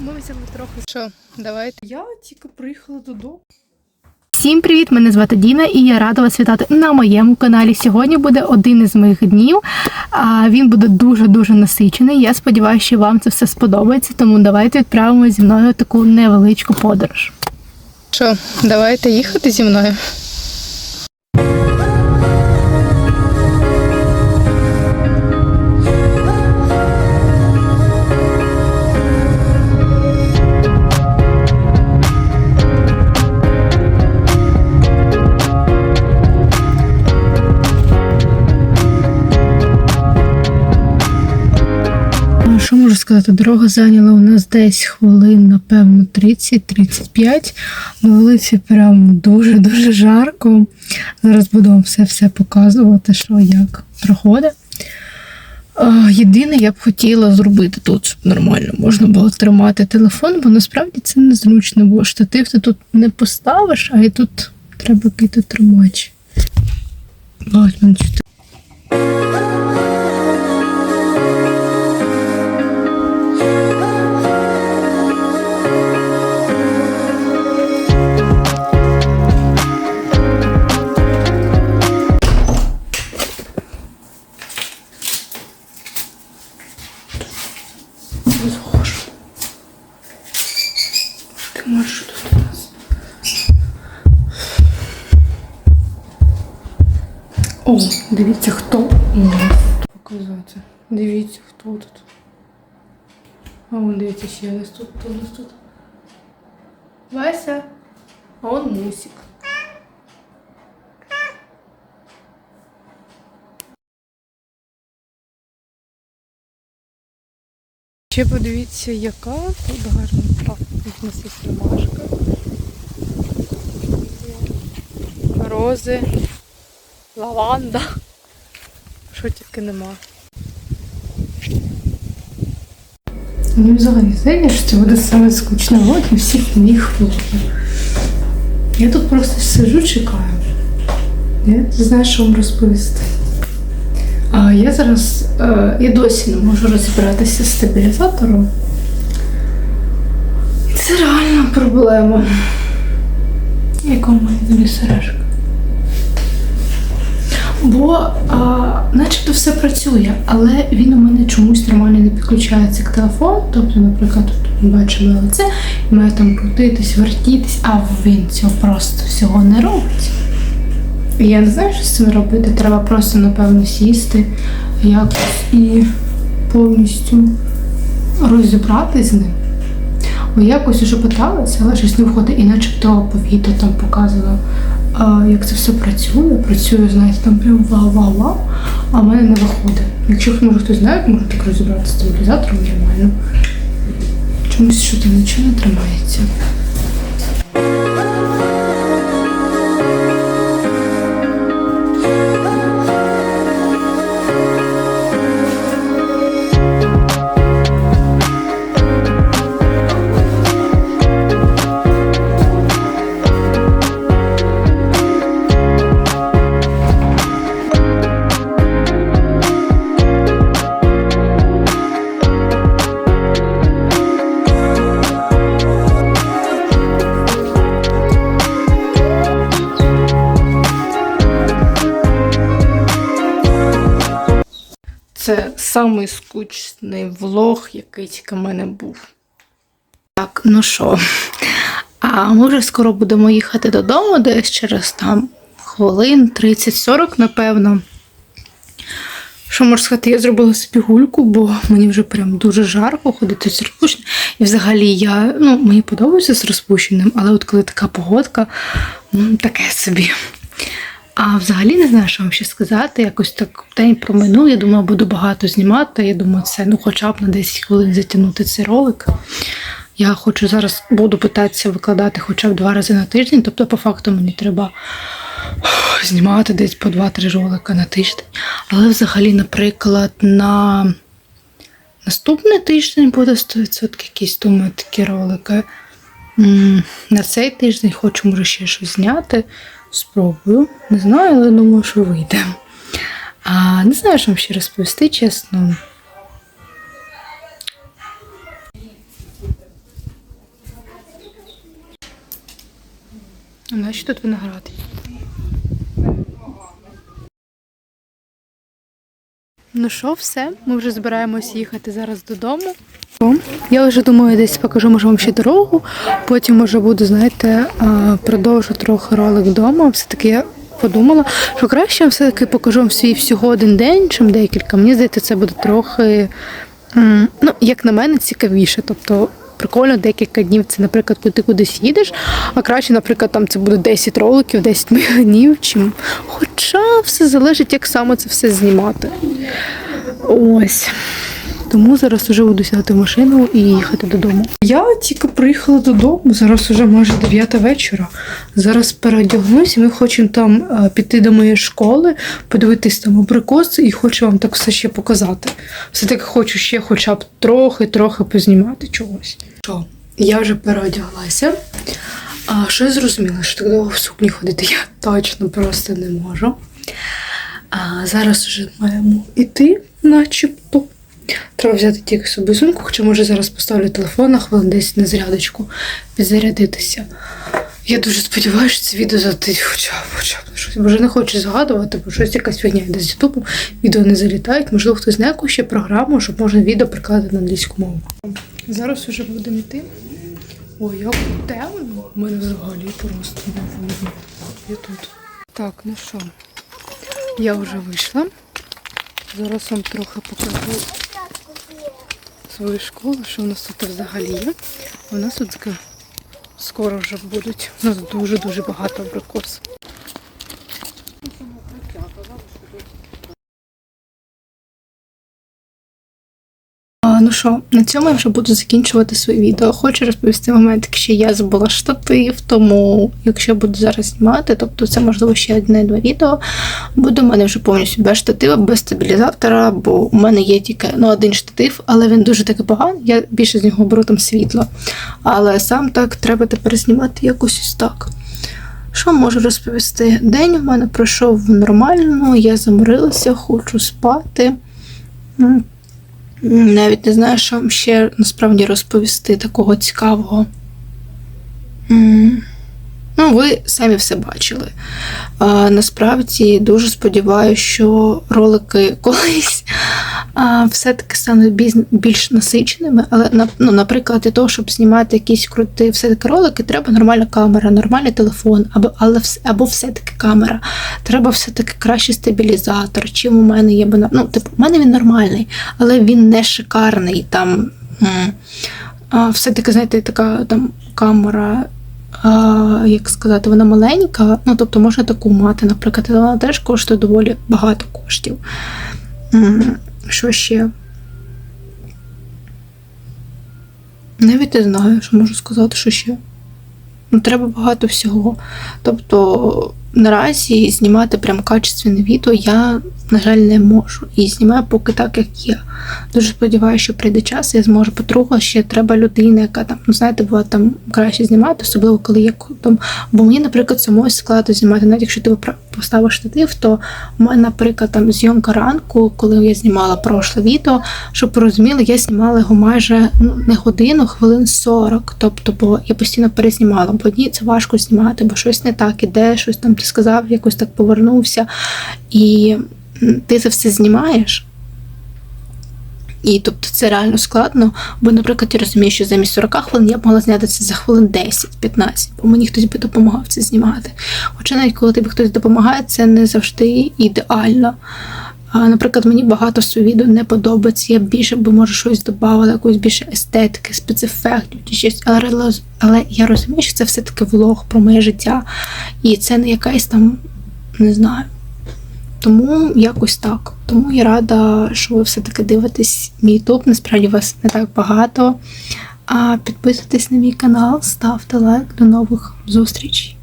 ми взяли трохи. Що, давайте. Я тільки приїхала додому. Всім привіт! Мене звати Діна, і я рада вас вітати на моєму каналі. Сьогодні буде один із моїх днів. А він буде дуже дуже насичений. Я сподіваюся, що вам це все сподобається. Тому давайте відправимо зі мною таку невеличку подорож. Що, давайте їхати зі мною. Сказати? Дорога зайняла у нас десь хвилин, напевно, 30-35. На вулиці прям дуже-дуже жарко. Зараз буду вам все-все показувати, що як проходить. Єдине, я б хотіла зробити тут, щоб нормально можна було тримати телефон, бо насправді це незручно, бо штатив ти тут не поставиш, а і тут треба якийсь тримач. Ось мене чути. Схожу. Ти можеш тут у нас. О, дивіться, хто у нас показати. Дивіться, хто тут. А вон дивіться, ще у нас тут, хто у нас тут. Вася. А он мусик. Ще подивіться, яка тут гарна. А, тут у нас є ромашка. Рози, лаванда. Що тільки нема. Мені взагалі здається, що це буде саме влог і всіх моїх влогів. Я тут просто сиджу, чекаю. Я не знаю, що вам розповісти. А я зараз е, і досі не можу розібратися з стабілізатором. Це реальна проблема. Яка в мене сережка. Бо а, начебто все працює, але він у мене чомусь нормально не підключається к телефону. Тобто, наприклад, тут ми бачимо лице, і має там крутитись, вертітись, а він цього просто всього не робить. Я не знаю, що з цим робити. Треба просто, напевно, сісти якось і повністю розібратись з ним. Бо якось уже питалася, але щось не входить. І начебто по відео там показано, як це все працює. Працює, знаєте, там прям вау-вау-вау, а в мене не виходить. Якщо може хтось знає, можна так розібрати з стабілізатором нормально. Чомусь що там нічого не тримається. Це самий скучний влог, який тільки в мене був. Так, ну що, а ми вже скоро будемо їхати додому, десь через там хвилин 30-40, напевно. Що можу сказати, я зробила собі гульку, бо мені вже прям дуже жарко ходити з розпущеним. І взагалі я, ну, мені подобається з розпущеним, але от коли така погодка, ну, таке собі. А взагалі не знаю, що вам ще сказати. Якось так день проминув. Я думала, буду багато знімати. Я думаю, це ну хоча б на 10 хвилин затягнути цей ролик. Я хочу зараз буду питатися викладати хоча б два рази на тиждень. Тобто, по факту, мені треба знімати десь по 2-3 ролика на тиждень. Але взагалі, наприклад, на наступний тиждень буде 100% якісь думаю, такі ролики. На цей тиждень хочу, може, ще щось зняти спробую. Не знаю, але думаю, що вийде. А Не знаю, що вам ще розповісти, чесно. А нащо тут виноград? Ну що, все, ми вже збираємось їхати зараз додому. Я вже думаю, десь покажу може вам ще дорогу. Потім може буду, знаєте, продовжу трохи ролик вдома. Все-таки я подумала, що краще я все-таки покажу вам свій всього один день, чим декілька. Мені здається, це буде трохи, ну, як на мене, цікавіше. Тобто прикольно декілька днів це, наприклад, коли ти кудись їдеш, а краще, наприклад, там це буде 10 роликів, 10 моїх днів, чим. Хоча все залежить, як саме це все знімати. Ось. Тому зараз вже буду сідати в машину і їхати додому. Я тільки приїхала додому, зараз вже майже 9 вечора. Зараз переодягнусь, і ми хочемо там е, піти до моєї школи, подивитись там абрикоси і хочу вам так все ще показати. Все-таки хочу ще хоча б трохи-трохи познімати чогось. Що, я вже переодяглася. А що я зрозуміла, що так довго в сукні ходити я точно просто не можу. А зараз вже маємо іти, начебто. Треба взяти тільки собі сумку, хоча може зараз поставлю телефон на хвилин 10 на зарядочку, підзарядитися. Я дуже сподіваюся, що це відео залетить хоча б, хоча б щось. Бо вже не хочу згадувати, бо щось якась фігня йде з Ютубу, відео не залітають. Можливо, хтось знає якусь ще програму, щоб можна відео прикладати на англійську мову. Зараз вже будемо йти. Ой, як темно. У мене взагалі просто не видно. Я тут. Так, ну що, я вже вийшла. Зараз вам трохи покажу свою школу, що у нас тут взагалі є. У нас тут скоро вже будуть. У нас дуже-дуже багато абрикос. Ну що, на цьому я вже буду закінчувати своє відео. Хочу розповісти момент, що я забула штатив, тому якщо буду зараз знімати, тобто це можливо ще одне-два відео, буде у мене вже повністю без штатива, без стабілізатора, бо у мене є тільки ну, один штатив, але він дуже таки поганий. Я більше з нього беру там світло. Але сам так треба тепер знімати якось ось так. Що можу розповісти? День у мене пройшов нормально, я заморилася, хочу спати. Навіть не знаю, що вам ще насправді розповісти такого цікавого. Ну, ви самі все бачили. Насправді дуже сподіваюся, що ролики колись все-таки стануть більш насиченими. Але, ну, наприклад, для того, щоб знімати якісь круті все-таки ролики, треба нормальна камера, нормальний телефон, або, але, або все-таки камера. Треба все-таки кращий стабілізатор. Чим у мене є Ну, типу, у мене він нормальний, але він не шикарний. Там, все-таки, знаєте, така там камера як сказати, вона маленька, ну тобто можна таку мати, наприклад, вона теж коштує доволі багато коштів. Що ще? Навіть не знаю, що можу сказати, що ще. Ну, треба багато всього. Тобто, наразі знімати прям качественне відео я, на жаль, не можу. І знімаю поки так, як є. Дуже сподіваюся, що прийде час, я зможу по-друге, ще треба людина, яка там, ну знаєте, буває там краще знімати, особливо коли є там. Бо мені, наприклад, самої складно знімати, навіть якщо ти поставиш штатив, то у мене, наприклад, там зйомка ранку, коли я знімала прошле відео, щоб ви розуміли, я знімала його майже ну, не годину, хвилин 40. Тобто, бо я постійно перезнімала. Бо одні це важко знімати, бо щось не так іде, щось там ти сказав, якось так повернувся. І ти це все знімаєш. І тобто це реально складно, бо, наприклад, я розумію, що замість 40 хвилин я б могла зняти це за хвилин 10-15, бо мені хтось би допомагав це знімати. Хоча навіть коли тобі хтось допомагає, це не завжди ідеально. Наприклад, мені багато відео не подобається. Я більше би може щось додавала, якоїсь більше естетики, спецефектів чи щось. Але, але я розумію, що це все-таки влог про моє життя. І це не якась там, не знаю. Тому якось так. Тому я рада, що ви все-таки дивитесь мій ютуб. Насправді вас не так багато. А підписуйтесь на мій канал, ставте лайк. До нових зустрічей.